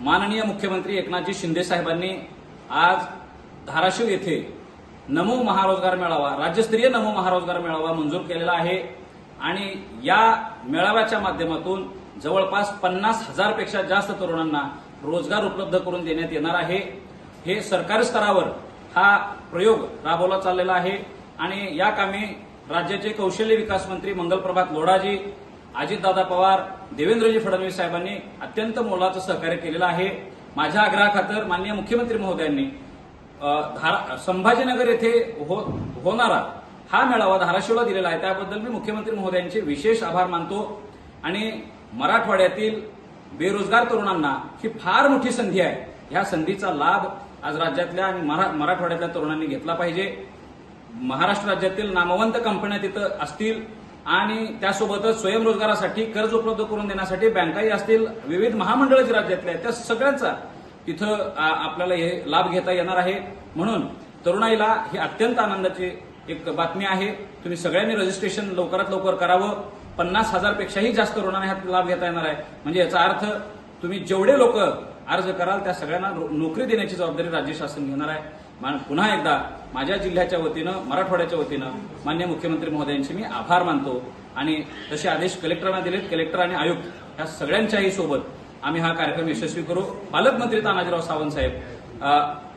माननीय मुख्यमंत्री एकनाथजी शिंदे साहेबांनी आज धाराशिव येथे नमो महारोजगार मेळावा राज्यस्तरीय नमो महारोजगार मेळावा मंजूर केलेला आहे. आणि या मेळाव्याच्या माध्यमातून जवळपास पन्नास हजारपेक्षा जास्त तरुणांना रोजगार उपलब्ध करून देण्यात येणार आहे. हे सरकारी स्तरावर हा प्रयोग राबवला चाललेला आहे. आणि या कामी राज्याचे कौशल्य विकास मंत्री मंगलप्रभात लोढाजी अजितदादा पवार देवेंद्रजी फडणवीस साहेबांनी अत्यंत मोलाचं सहकार्य केलेलं आहे. माझ्या आग्रहाखातर माननीय मुख्यमंत्री महोदयांनी धारा- संभाजीनगर येथे हो- होणारा हा मेळावा धाराशिवला दिलेला आहे. त्याबद्दल मी मुख्यमंत्री महोदयांचे विशेष आभार मानतो. आणि मराठवाड्यातील बेरोजगार तरुणांना ही फार मोठी संधी आहे. ह्या संधीचा लाभ आज राज्यातल्या आणि मरा- मराठवाड्यातल्या तरुणांनी घेतला पाहिजे. महाराष्ट्र राज्यातील नामवंत कंपन्या तिथं असतील. आणि त्यासोबतच स्वयंरोजगारासाठी कर्ज उपलब्ध करून देण्यासाठी बँकाही असतील विविध महामंडळ जी राज्यातले आहेत त्या सगळ्यांचा तिथं आपल्याला हे लाभ घेता येणार आहे. म्हणून तरुणाईला ही अत्यंत आनंदाची एक बातमी आहे. तुम्ही सगळ्यांनी रजिस्ट्रेशन लवकरात लवकर करावं. पन्नास हजारपेक्षाही जास्त तरुणांना ह्यात लाभ घेता येणार आहे. म्हणजे याचा अर्थ तुम्ही जेवढे लोक अर्ज कराल त्या सगळ्यांना नोकरी देण्याची जबाबदारी राज्य शासन घेणार आहे. पुन्हा एकदा माझ्या जिल्ह्याच्या वतीनं मराठवाड्याच्या वतीनं मान्य मुख्यमंत्री महोदयांचे मी आभार मानतो. आणि तसे आदेश कलेक्टरांना दिलेत. कलेक्टर आणि आयुक्त ह्या सगळ्यांच्याही सोबत आम्ही हा कार्यक्रम यशस्वी करू. पालकमंत्री तानाजीराव सावंत साहेब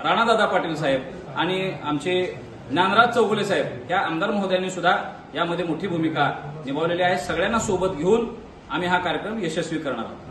राणादादा पाटील साहेब आणि आमचे ज्ञानराज चौगुले साहेब या आमदार महोदयांनी सुद्धा यामध्ये मोठी भूमिका निभावलेली आहे. सगळ्यांना सोबत घेऊन आम्ही हा कार्यक्रम यशस्वी करणार आहोत.